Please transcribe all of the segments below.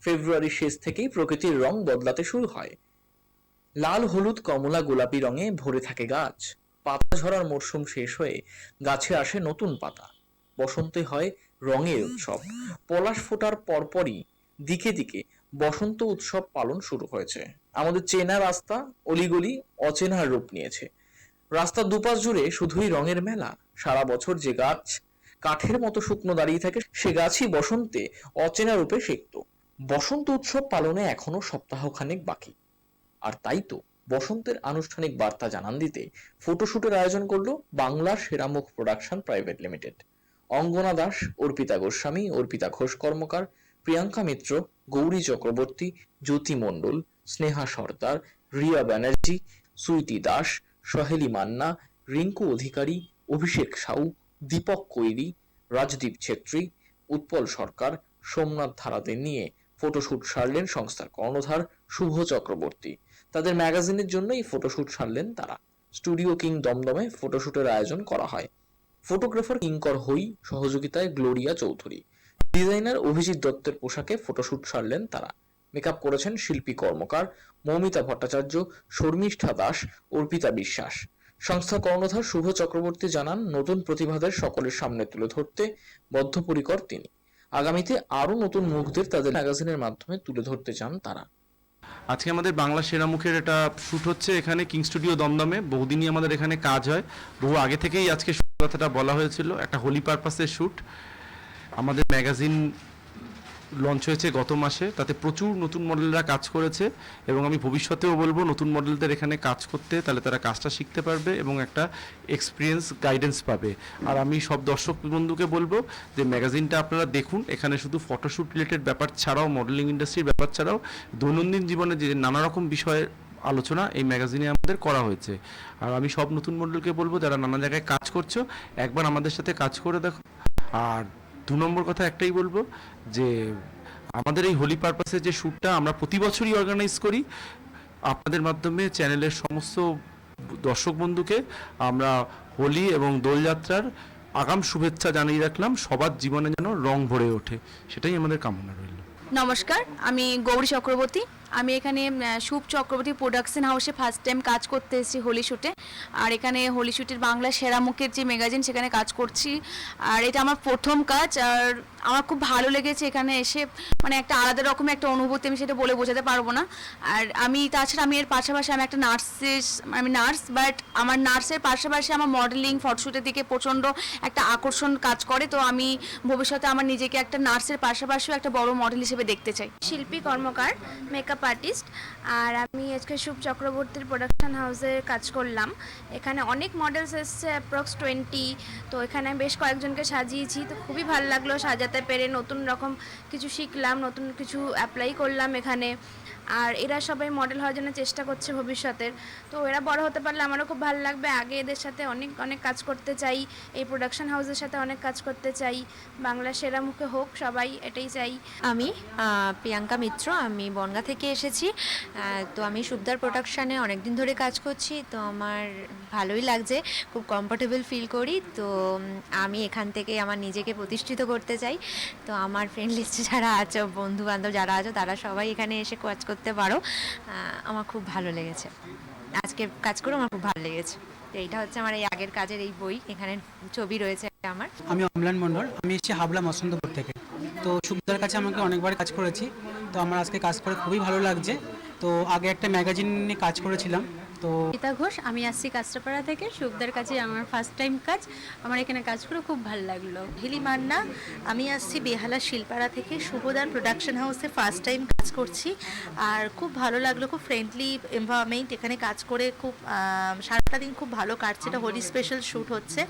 ফেব্রুয়ারির শেষ থেকেই প্রকৃতির রং বদলাতে শুরু হয়। লাল, হলুদ, কমলা, গোলাপি রঙে ভরে থাকে গাছ। পাতা ঝরার মরশুম শেষ হয়ে গাছে আসে নতুন পাতা। বসন্তে হয় রঙের উৎসব। পলাশ ফোটার পরপরই দিকে দিকে বসন্ত উৎসব পালন শুরু হয়েছে। আমাদের চেনা রাস্তা অলিগলি অচেনার রূপ নিয়েছে। রাস্তার দুপাশ জুড়ে শুধুই রঙের মেলা। সারা বছর যে গাছ কাঠের মতো শুকনো দাঁড়িয়ে থাকে, সে গাছই বসন্তে অচেনা রূপে সিক্ত। বসন্ত উৎসব পালনে এখনও সপ্তাহখানেক বাকি। আর তাই তো বসন্তের আনুষ্ঠানিক বার্তা জানান দিতে ফটোশুটের আয়োজন করল Bangla Seramukh production private limited. Angana Das, Arpita Goswami, Arpita Ghosh Karmakar, Priyanka Mitra, Gauri Chakraborty, Jyoti Mondal, Sneha Sardar, Riya Banerjee, Sweety Das, Saheli Manna, Rinku Adhikari, Abhishek Shaw, Dipak Kairi, Rajdeep Chhetri, Utpal Sarkar, Somnath ধারাদের নিয়ে photoshoot সারলেন সংস্থার কর্ণধার শুভ চক্রবর্তী। তাদের ম্যাগাজিনের জন্য এই photoshoot সারলেন তারা। Studio king দমদমে ফটোশুটের আয়োজন করা হয়। ফটোগ্রাফার কিঙ্কর হই, সহযোগিতায় গ্লোরিয়া চৌধুরী। ডিজাইনার অভিজিৎ দত্তের পোশাকে ফটোশুট সারলেন তারা। মেকআপ করেছেন শিল্পী কর্মকার মৌমিতা ভট্টাচার্য, শর্মিষ্ঠা দাস, অর্পিতা বিশ্বাস। সংস্থার কর্ণধার শুভ চক্রবর্তী জানান, নতুন প্রতিভাদের সকলের সামনে তুলে ধরতে বদ্ধপরিকর তিনি। আগামীতে আরও নতুন মুখদের তাদের ম্যাগাজিনের মাধ্যমে তুলে ধরতে চান তারা। আজকে আমাদের বাংলা সেরা মুখের একটা শ্যুট হচ্ছে এখানে কিং স্টুডিও দমদমে। বহুদিনই আমাদের এখানে কাজ হয়। বহু আগে থেকেই আজকে কথাটা বলা হয়েছিল। একটা হোলি পারপাসের শ্যুট আমাদের ম্যাগাজিন লঞ্চ হয়েছে গত মাসে। তাতে প্রচুর নতুন মডেলরা কাজ করেছে এবং আমি ভবিষ্যতেও বলব, নতুন মডেলদের এখানে কাজ করতে তাহলে তারা কাজটা শিখতে পারবে এবং একটা এক্সপিরিয়েন্স গাইডেন্স পাবে। আর আমি সব দর্শক বন্ধুকে বলব যে ম্যাগাজিনটা আপনারা দেখুন, এখানে শুধু ফটোশ্যুট রিলেটেড ব্যাপার ছাড়াও মডেলিং ইন্ডাস্ট্রির ব্যাপার ছাড়াও, দৈনন্দিন জীবনে যে নানা রকম বিষয়ে আলোচনা এই ম্যাগাজিনে আমাদের করা হয়েছে। আর আমি সব নতুন মডেলকে বলব, যারা নানা জায়গায় কাজ করছ, একবার আমাদের সাথে কাজ করে দেখো। আর দু নম্বর কথা একটাই বলব যে আমাদের এই হোলি পারপাসের যে শ্যুটটা আমরা প্রতি বছরই অর্গানাইজ করি, আপনাদের মাধ্যমে চ্যানেলের সমস্ত দর্শক বন্ধুকে আমরা হোলি এবং দোলযাত্রার আগাম শুভেচ্ছা জানিয়ে রাখলাম, সবার জীবনে যেন রং ভরে ওঠে, সেটাই আমাদের কামনা রইল। নমস্কার, আমি গৌরী চক্রবর্তী আমি এখানে শুভ চক্রবর্তী প্রোডাকশন হাউসে ফার্স্ট টাইম কাজ করতে এসেছি হোলি শ্যুটে আর এখানে হোলি শ্যুটের বাংলা সেরা মুখের যে ম্যাগাজিন সেখানে কাজ করছি। আর এটা আমার প্রথম কাজ, আর আমার খুব ভালো লেগেছে এখানে এসে। মানে একটা আলাদা রকম একটা অনুভূতি আমি সেটা বলে বোঝাতে পারব না। আর আমি, তাছাড়া আমি এর পাশাপাশি আমি একটা নার্সের, আমি নার্স বাট আমার নার্সের পাশাপাশি আমার মডেলিং ফটোশ্যুটের দিকে প্রচণ্ড একটা আকর্ষণ কাজ করে। তো আমি ভবিষ্যতে আমার নিজেকে একটা নার্সের পাশাপাশিও একটা বড় মডেল হিসেবে দেখতে চাই। শিল্পী, কর্মকার মেকআপ আর্টিস্ট আর আমি আজকে শুভ চক্রবর্তীর প্রোডাকশন হাউসে কাজ করলাম। এখানে অনেক মডেলস এসছে অ্যাপ্রক্স টোয়েন্টি তো এখানে আমি বেশ কয়েকজনকে সাজিয়েছি। তো খুবই ভালো লাগল সাজাতে পেরে। নতুন রকম কিছু শিখলাম, নতুন কিছু অ্যাপ্লাই করলাম এখানে। আর এরা সবাই মডেল হওয়ার জন্য চেষ্টা করছে ভবিষ্যতের। তো এরা বড় হতে পারলে আমারও খুব ভালো লাগবে। আগে এদের সাথে অনেক অনেক কাজ করতে চাই। এই প্রোডাকশন হাউসের সাথে অনেক কাজ করতে চাই। বাংলা সেরা মুখে হোক, সবাই এটাই চাই। আমি প্রিয়াঙ্কা মিত্র। আমি বনগা থেকে এসেছি। তো আমি সুবদার প্রোডাকশানে অনেক দিন ধরে কাজ করছি, তো আমার ভালোই লাগছে, খুব কমফোর্টেবল ফিল করি। তো আমি এখান থেকে আমার নিজেকে প্রতিষ্ঠিত করতে চাই। তো আমার ফ্রেন্ড লিস্টে যারা আছো বন্ধু বান্ধব যারা আছো, তারা সবাই এখানে এসে কাজ করতে পারো। আমার খুব ভালো লেগেছে। আজকে কাজ করে আমার খুব ভালো লেগেছে। এইটা হচ্ছে আমার এই আগের কাজের এই বই, এখানে ছবি রয়েছে আমার। আমি অমলান মণ্ডল, আমি এসেছি হাবলা মসন্তপুর থেকে। তো সুবিধার কাছে আমাকে অনেকবার কাজ করেছি। তো আমার আজকে কাজ করে খুবই ভালো লাগছে। তো আগে একটা ম্যাগাজিন নিয়ে কাজ করেছিলাম। তো গীতা ঘোষ, আমি আসছি কাস্টাপাড়া থেকে। সুখদার কাছে আমার ফার্স্ট টাইম কাজ। আমার এখানে কাজ করে খুব ভালো লাগল। হিলি মান্না, আমি আসছি বেহালা শিলপাড়া থেকে। শুভদান প্রোডাকশন হাউসে ফার্স্ট টাইম কাজ করছি। আর খুব ভালো লাগল, খুব ফ্রেন্ডলি এনভায়রনমেন্ট এখানে কাজ করে খুব সারাটা দিন খুব ভালো কাটছে। এটা হোলি স্পেশাল শ্যুট হচ্ছে।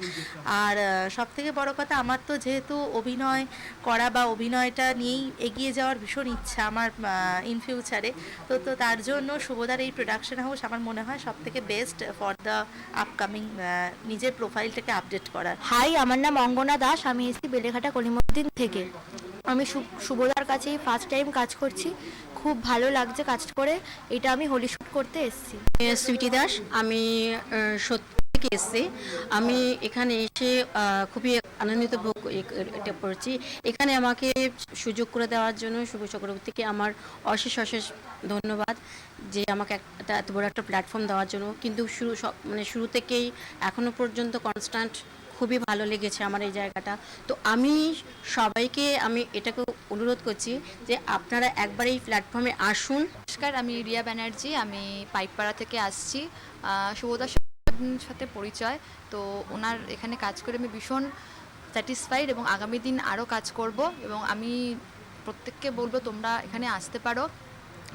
আর সব থেকে বড় কথা, আমার তো যেহেতু অভিনয় করা বা অভিনয়টা নিয়েই এগিয়ে যাওয়ার ভীষণ ইচ্ছা আমার ইন ফিউচারে তো তো তার জন্য শুভদার এই প্রোডাকশন হাউস আমার মনে হয় সব থেকে বেস্ট ফর দ্য আপকামিং নিজের প্রোফাইলটাকে আপডেট করার। হাই আমার নাম অঙ্গনা দাস আমি এসেছি বেলেঘাটা কলিমুদ্দিন থেকে। আমি শুভদার কাছেই ফার্স্ট টাইম কাজ করছি। খুব ভালো লাগছে কাজ করে। এটা আমি হোলি শ্যুট করতে এসেছি। সুইটি দাস আমি সত্যি থেকে এসেছি। আমি এখানে এসে খুবই আনন্দিত ভোগ এটা করেছি। এখানে আমাকে সুযোগ করে দেওয়ার জন্য শুভ চক্রবর্তীকে আমার অশেষ অশেষ ধন্যবাদ যে আমাকে একটা এত বড় একটা প্ল্যাটফর্ম দেওয়ার জন্য। কিন্তু শুরু সব মানে শুরু থেকেই এখনও পর্যন্ত কনস্ট্যান্ট খুবই ভালো লেগেছে আমার এই জায়গাটা। তো আমি সবাইকে আমি এটাকে অনুরোধ করছি যে আপনারা একবার এই প্ল্যাটফর্মে আসুন। নমস্কার, আমি রিয়া ব্যানার্জি, আমি পাইকপাড়া থেকে আসছি। শুভদার সাথে পরিচয়। তো ওনার এখানে কাজ করে আমি ভীষণ স্যাটিসফাইড এবং আগামী দিন আরও কাজ করব এবং আমি প্রত্যেককে বলব, তোমরা এখানে আসতে পারো।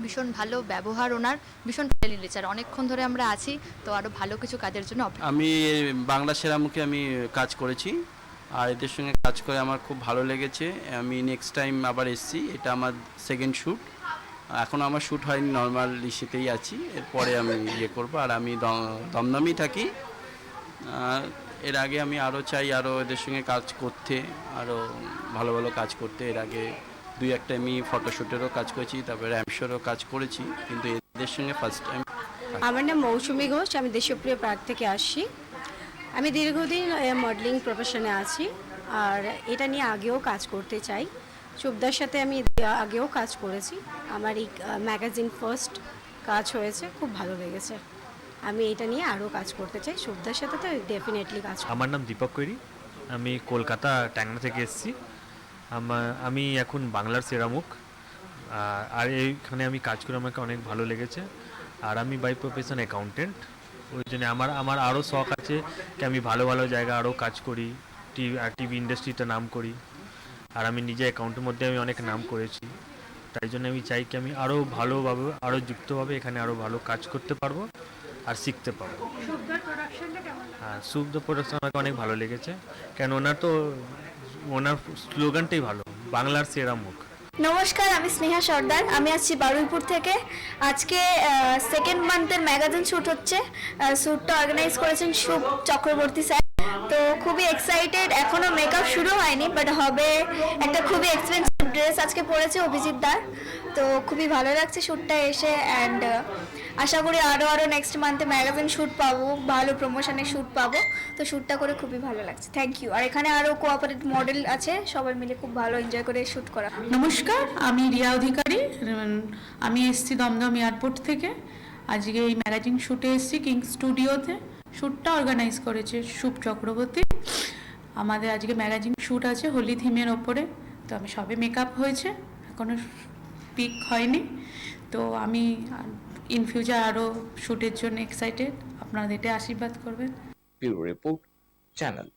ভীষণ ভালো ব্যবহার ওনার, ভীষণ ফ্রেন্ডলি নেচার অনেকক্ষণ ধরে আমরা আছি, তো আরও ভালো কিছু কাজের জন্য আমি বাংলা সেরামুখে আমি কাজ করেছি। আর এদের সঙ্গে কাজ করে আমার খুব ভালো লেগেছে। আমি নেক্সট টাইম আবার এসেছি। এটা আমার সেকেন্ড শ্যুট এখনও আমার শ্যুট হয়নি নর্মাল ইসেতেই আছি। এরপরে আমি ইয়ে করব, আর আমি দম- দমদমেই থাকি। এর আগে আমি আরও চাই আরও এদের সঙ্গে কাজ করতে, আরও ভালো ভালো কাজ করতে। এর আগে দুই একটা আমি ফটোশ্যুটেরও কাজ করেছি, তারপরে র্যামশোরও কাজ করেছি, কিন্তু এদের সঙ্গে ফার্স্ট টাইম আমার নাম মৌসুমী ঘোষ, আমি দেশপ্রিয় পার্ক থেকে আসছি। আমি দীর্ঘদিন মডেলিং প্রফেশনে আছি, আর এটা নিয়ে আগেও কাজ করতে চাই। শুভদার সাথে আমি আগেও কাজ করেছি। আমার এই ম্যাগাজিন ফার্স্ট কাজ হয়েছে, খুব ভালো লেগেছে। আমি এটা নিয়ে আরও কাজ করতে চাই। শুভদার সাথে তো ডেফিনেটলি কাজ আমার নাম দীপক কৈরি আমি কলকাতা ট্যাংরা থেকে এসেছি। আমি এখন বাংলার সেরামুখ আর- এইখানে আমি কাজ করে আমাকে অনেক ভালো লেগেছে। আর আমি বাই প্রফেশন অ্যাকাউন্টেন্ট ওই জন্য আমার আমার আরও শখ আছে কি আমি ভালো ভালো জায়গায় আরও কাজ করি। টিভি টিভি ইন্ডাস্ট্রিতে নাম করি। আর আমি নিজে অ্যাকাউন্টের মধ্যে আমি অনেক নাম করেছি। তাই জন্য আমি চাই কি আমি আরও ভালোভাবে আরও যুক্তভাবে এখানে আরও ভালো কাজ করতে পারব আর শিখতে পারব। হ্যাঁ সুপ দ্য প্রোডাকশন আমাকে অনেক ভালো লেগেছে। কেন ওনার তো ওনার স্লোগানটাই ভালো বাংলার সেরা মুখ। নমস্কার আমি স্নেহা সর্দার। আমি আসছি বারুইপুর থেকে। আজকে সেকেন্ড মান্থের ম্যাগাজিন শ্যুট হচ্ছে। শ্যুটটা অর্গানাইজ করেছেন শুভ চক্রবর্তী স্যার। তো খুবই এক্সাইটেড এখনও মেকআপ শুরু হয়নি বাট হবে একটা খুবই এক্সপেন্সিভ ড্রেস আজকে পরেছে অভিজিৎ দার। তো খুবই ভালো লাগছে শ্যুটটা এসে অ্যান্ড আশা করি আরও আরও নেক্সট মান্থে ম্যাগাজিন শ্যুট পাবো, ভালো প্রমোশনের শ্যুট পাবো। তো শ্যুটটা করে খুবই ভালো লাগছে। থ্যাংক ইউ আর এখানে আরও কোঅপারেট মডেল আছে, সবাই মিলে খুব ভালো এনজয় করে শ্যুট করা। নমস্কার, আমি রিয়া অধিকারী আমি এসেছি দমদম এয়ারপোর্ট থেকে। আজকে এই ম্যাগাজিন শ্যুটে এসেছি কিং স্টুডিওতে শ্যুটটা অর্গানাইজ করেছে শুভ চক্রবর্তী। আমাদের আজকে ম্যাগাজিন শ্যুট আছে হোলি থিমের ওপরে। তো আমি সবে মেকআপ হয়েছে এখনও পিক হয়নি। তো আমি ইন ফিউচার আরও শ্যুটের জন্য এক্সাইটেড আপনারা এটা আশীর্বাদ করবেন। Report channel